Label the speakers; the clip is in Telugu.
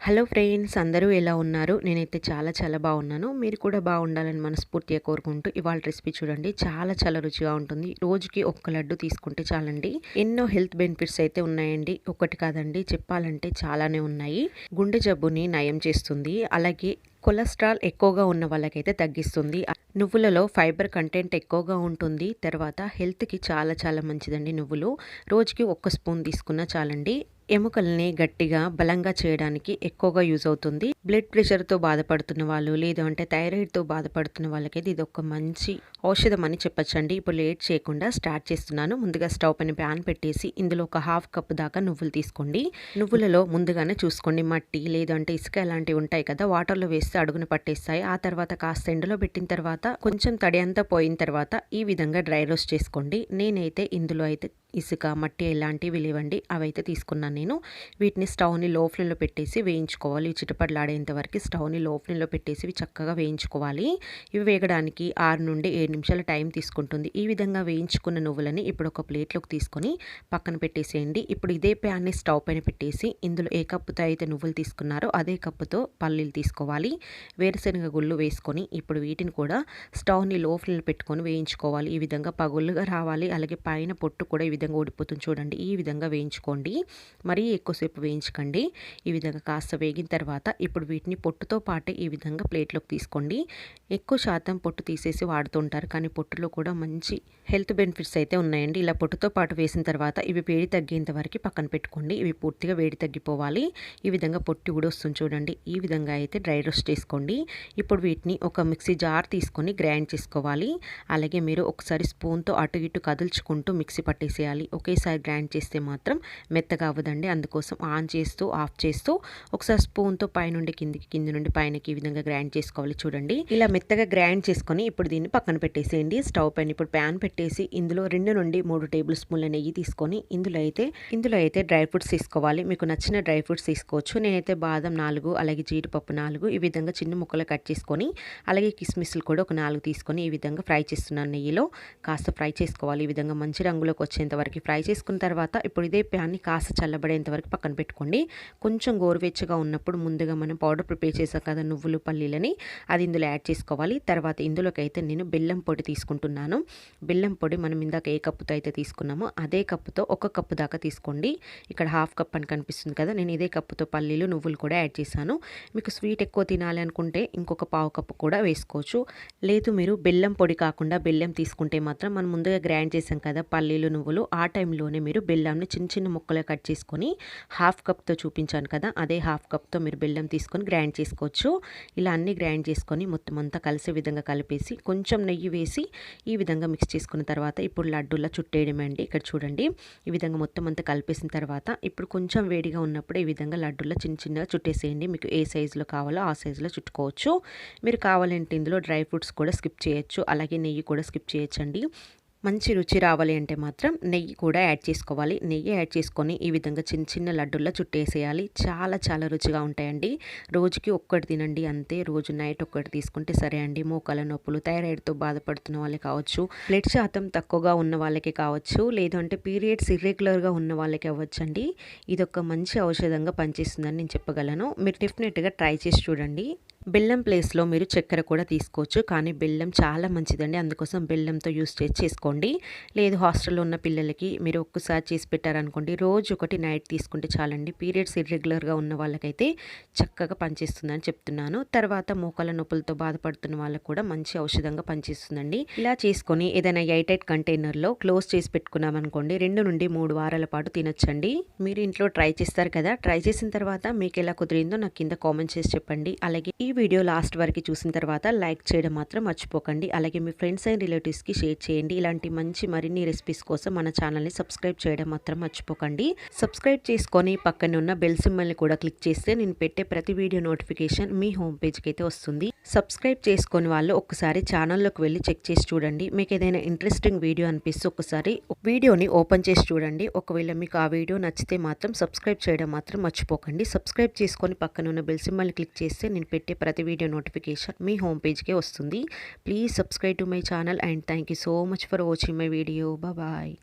Speaker 1: హలో ఫ్రెండ్స్ అందరూ ఎలా ఉన్నారు? నేనైతే చాలా చాలా బాగున్నాను. మీరు కూడా బాగుండాలని మనస్ఫూర్తిగా కోరుకుంటూ ఇవాళ రెసిపీ చూడండి. చాలా చాలా రుచిగా ఉంటుంది. రోజుకి ఒక్క లడ్డు తీసుకుంటే చాలండి. ఎన్నో హెల్త్ బెనిఫిట్స్ అయితే ఉన్నాయండి. ఒకటి కాదండి చెప్పాలంటే చాలానే ఉన్నాయి. గుండె జబ్బుని నయం చేస్తుంది. అలాగే కొలెస్ట్రాల్ ఎక్కువగా ఉన్న వాళ్ళకైతే తగ్గిస్తుంది. నువ్వులలో ఫైబర్ కంటెంట్ ఎక్కువగా ఉంటుంది. తర్వాత హెల్త్కి చాలా చాలా మంచిదండి నువ్వులు. రోజుకి ఒక్క స్పూన్ తీసుకున్నా చాలండి. ఎముకల్ని గట్టిగా బలంగా చేయడానికి ఎక్కువగా యూజ్ అవుతుంది. బ్లడ్ ప్రెషర్తో బాధపడుతున్న వాళ్ళు లేదు అంటే థైరాయిడ్తో బాధపడుతున్న వాళ్ళకి ఇది ఒక మంచి ఔషధం అని చెప్పచ్చండి. ఇప్పుడు లేట్ చేయకుండా స్టార్ట్ చేస్తున్నాను. ముందుగా స్టవ్ పైన ప్యాన్ పెట్టేసి ఇందులో ఒక హాఫ్ కప్ దాకా నువ్వులు తీసుకోండి. నువ్వులలో ముందుగానే చూసుకోండి. మట్టి లేదంటే ఇసుక ఇలాంటివి ఉంటాయి కదా వాటర్లో వేస్తే అడుగున పట్టేస్తాయి. ఆ తర్వాత కాస్త ఎండలో పెట్టిన తర్వాత కొంచెం తడి అంతా పోయిన తర్వాత ఈ విధంగా డ్రై రోస్ట్ చేసుకోండి. నేనైతే ఇందులో అయితే ఇసుక మట్టి ఇలాంటివి లేవండి. అవైతే తీసుకున్నాను నేను. వీటిని స్టవ్ని లో ఫ్లేమ్లో పెట్టేసి వేయించుకోవాలి. చిటపట్లాడేంత వరకు స్టవ్ని లో ఫ్లేమ్లో పెట్టేసి ఇవి చక్కగా వేయించుకోవాలి. ఇవి వేగడానికి ఆరు నుండి ఏడు నిమిషాల టైం తీసుకుంటుంది. ఈ విధంగా వేయించుకున్న నువ్వులని ఇప్పుడు ఒక ప్లేట్లోకి తీసుకొని పక్కన పెట్టేసేయండి. ఇప్పుడు ఇదే ప్యాన్ని స్టవ్ పైన పెట్టేసి ఇందులో ఏ కప్పుతో అయితే నువ్వులు తీసుకున్నారో అదే కప్పుతో పల్లీలు తీసుకోవాలి. వేరుశనగ గుళ్ళు వేసుకొని ఇప్పుడు వీటిని కూడా స్టవ్ని లో ఫ్లేమ్లో పెట్టుకొని వేయించుకోవాలి. ఈ విధంగా పగుళ్ళుగా రావాలి. అలాగే పైన పొట్టు కూడా ఈ విధంగా ఊడిపోతుంది చూడండి. ఈ విధంగా వేయించుకోండి. మరీ ఎక్కువసేపు వేయించకండి. ఈ విధంగా కాస్త వేగిన తర్వాత ఇప్పుడు ఇప్పుడు వీటిని పొట్టుతో పాటే ఈ విధంగా ప్లేట్లోకి తీసుకోండి. ఎక్కువ శాతం పొట్టు తీసేసి వాడుతుంటారు కానీ పొట్టులో కూడా మంచి హెల్త్ బెనిఫిట్స్ అయితే ఉన్నాయండి. ఇలా పొట్టుతో పాటు వేసిన తర్వాత ఇవి వేడి తగ్గేంత వరకు పక్కన పెట్టుకోండి. ఇవి పూర్తిగా వేడి తగ్గిపోవాలి. ఈ విధంగా పొట్టు కూడా వస్తుంది చూడండి. ఈ విధంగా అయితే డ్రై రోస్ట్ చేసుకోండి. ఇప్పుడు వీటిని ఒక మిక్సీ జార్ తీసుకొని గ్రైండ్ చేసుకోవాలి. అలాగే మీరు ఒకసారి స్పూన్తో అటు ఇటు కదుల్చుకుంటూ మిక్సీ పట్టేసేయాలి. ఒకేసారి గ్రైండ్ చేస్తే మాత్రం మెత్తగా అవ్వదండి. అందుకోసం ఆన్ చేస్తూ ఆఫ్ చేస్తూ ఒకసారి స్పూన్తో పైనుండి కిందికి కింది నుండి పైనకి ఈ విధంగా గ్రైండ్ చేసుకోవాలి చూడండి. ఇలా మెత్తగా గ్రైండ్ చేసుకొని ఇప్పుడు దీన్ని పక్కన పెట్టేసేయండి. స్టవ్ పైన ఇప్పుడు ప్యాన్ పెట్టేసి ఇందులో రెండు నుండి మూడు టేబుల్ స్పూన్ల నెయ్యి తీసుకొని ఇందులో అయితే ఇందులో అయితే డ్రై ఫ్రూట్స్ తీసుకోవాలి. మీకు నచ్చిన డ్రై ఫ్రూట్స్ తీసుకోవచ్చు. నేనైతే బాదం నాలుగు అలాగే జీడిపప్పు నాలుగు ఈ విధంగా చిన్న ముక్కలు కట్ చేసుకొని అలాగే కిస్మిస్లు కూడా ఒక నాలుగు తీసుకొని ఈ విధంగా ఫ్రై చేస్తున్నాను నెయ్యిలో. కాస్త ఫ్రై చేసుకోవాలి. ఈ విధంగా మంచి రంగులోకి వచ్చేంత వరకు ఫ్రై చేసుకున్న తర్వాత ఇప్పుడు ఇదే ప్యాన్ని కాస్త చల్లబడేంత వరకు పక్కన పెట్టుకోండి. కొంచెం గోరువెచ్చగా ఉన్నప్పుడు ముందుగా మనం పౌడర్ ప్రిపేర్ చేశాను కదా నువ్వులు పల్లీలని. అది ఇందులో యాడ్ చేసుకోవాలి. తర్వాత ఇందులోకి అయితే నేను బెల్లం పొడి తీసుకుంటున్నాను. బెల్లం పొడి మనం ఇందాక ఏ కప్పుతో అయితే తీసుకున్నామో అదే కప్పుతో ఒక కప్పు దాకా తీసుకోండి. ఇక్కడ హాఫ్ కప్ అని కనిపిస్తుంది కదా నేను ఇదే కప్పుతో పల్లీలు నువ్వులు కూడా యాడ్ చేశాను. మీకు స్వీట్ ఎక్కువ తినాలి అనుకుంటే ఇంకొక పావు కప్పు కూడా వేసుకోవచ్చు. లేదు మీరు బెల్లం పొడి కాకుండా బెల్లం తీసుకుంటే మాత్రం మనం ముందుగా గ్రైండ్ చేసాం కదా పల్లీలు నువ్వులు ఆ టైంలోనే మీరు బెల్లంని చిన్న చిన్న ముక్కలు కట్ చేసుకొని హాఫ్ కప్తో చూపించాను కదా అదే హాఫ్ కప్తో మీరు బెల్లం తీసుకొని గ్రైండ్ చేసుకోవచ్చు. ఇలా అన్నీ గ్రైండ్ చేసుకొని మొత్తం అంతా కలిసే విధంగా కలిపేసి కొంచెం నెయ్యి వేసి ఈ విధంగా మిక్స్ చేసుకున్న తర్వాత ఇప్పుడు లడ్డూలా చుట్టేయడమే అండి. ఇక్కడ చూడండి. ఈ విధంగా మొత్తం అంతా కలిపేసిన తర్వాత ఇప్పుడు కొంచెం వేడిగా ఉన్నప్పుడు ఈ విధంగా లడ్డూలా చిన్న చిన్నగా చుట్టేసేయండి. మీకు ఏ సైజులో కావాలో ఆ సైజులో చుట్టుకోవచ్చు. మీరు కావాలంటే ఇందులో డ్రై ఫ్రూట్స్ కూడా స్కిప్ చేయొచ్చు. అలాగే నెయ్యి కూడా స్కిప్ చేయొచ్చండి. మంచి రుచి రావాలి అంటే మాత్రం నెయ్యి కూడా యాడ్ చేసుకోవాలి. నెయ్యి యాడ్ చేసుకొని ఈ విధంగా చిన్న చిన్న లడ్డుల్లో చుట్టేసేయాలి. చాలా చాలా రుచిగా ఉంటాయండి. రోజుకి ఒక్కటి తినండి అంతే. రోజు నైట్ ఒక్కటి తీసుకుంటే సరే అండి. మోకాల నొప్పులు థైరాయిడ్తో బాధపడుతున్న వాళ్ళకి కావచ్చు బ్లడ్ శాతం తక్కువగా ఉన్న వాళ్ళకి కావచ్చు లేదంటే పీరియడ్స్ ఇర్రెగ్యులర్గా ఉన్న వాళ్ళకి అవ్వచ్చండి. ఇదొక మంచి ఔషధంగా పనిచేస్తుందని నేను చెప్పగలను. మీరు డెఫినెట్గా ట్రై చేసి చూడండి. బెల్లం ప్లేస్లో మీరు చక్కెర కూడా తీసుకోవచ్చు. కానీ బెల్లం చాలా మంచిదండి. అందుకోసం బెల్లంతో యూస్ చేసి చేసుకోండి. లేదు హాస్టల్లో ఉన్న పిల్లలకి మీరు ఒక్కసారి చేసి పెట్టారనుకోండి రోజు ఒకటి నైట్ తీసుకుంటే చాలండి. పీరియడ్స్ ఇర్రెగ్యులర్గా ఉన్న వాళ్ళకైతే చక్కగా పనిచేస్తుందని చెప్తున్నాను. తర్వాత మోకాల నొప్పులతో బాధపడుతున్న వాళ్ళకు కూడా మంచి ఔషధంగా పనిచేస్తుందండి. ఇలా చేసుకొని ఏదైనా ఎయిటైట్ కంటైనర్లో క్లోజ్ చేసి పెట్టుకున్నామనుకోండి రెండు నుండి మూడు వారాల పాటు తినొచ్చండి. మీరు ఇంట్లో ట్రై చేస్తారు కదా ట్రై చేసిన తర్వాత మీకు ఎలా కుదిరిందో నాకు కింద కామెంట్ చేసి చెప్పండి. అలాగే ఈ వీడియో లాస్ట్ వరకు చూసిన తర్వాత లైక్ చేయడం మాత్రం మర్చిపోకండి. అలాగే మీ ఫ్రెండ్స్ అండ్ రిలేటివ్స్కి షేర్ చేయండి. ఇలాంటి మంచి మరిన్ని రెసిపీస్ కోసం మన ఛానల్ని సబ్స్క్రైబ్ చేయడం మాత్రం మర్చిపోకండి. సబ్స్క్రైబ్ చేసుకొని పక్కన ఉన్న బెల్ సింబల్ని కూడా క్లిక్ చేస్తే నేను పెట్టే ప్రతి వీడియో నోటిఫికేషన్ మీ హోమ్ పేజ్కి అయితే వస్తుంది. సబ్స్క్రైబ్ చేసుకొని వాళ్ళు ఒకసారి ఛానల్లోకి వెళ్ళి చెక్ చేసి చూడండి. మీకు ఏదైనా ఇంట్రెస్టింగ్ వీడియో అనిపిస్తే ఒకసారి వీడియోని ఓపెన్ చేసి చూడండి. ఒకవేళ మీకు ఆ వీడియో నచ్చితే మాత్రం సబ్స్క్రైబ్ చేయడం మాత్రం మర్చిపోకండి. సబ్స్క్రైబ్ చేసుకొని పక్కన ఉన్న బెల్ సింబల్ని క్లిక్ చేస్తే నేను పెట్టే ప్రతి వీడియో నోటిఫికేషన్ మీ హోమ్ పేజ్కే వస్తుంది. Please subscribe to my channel and thank you so much for watching my video bye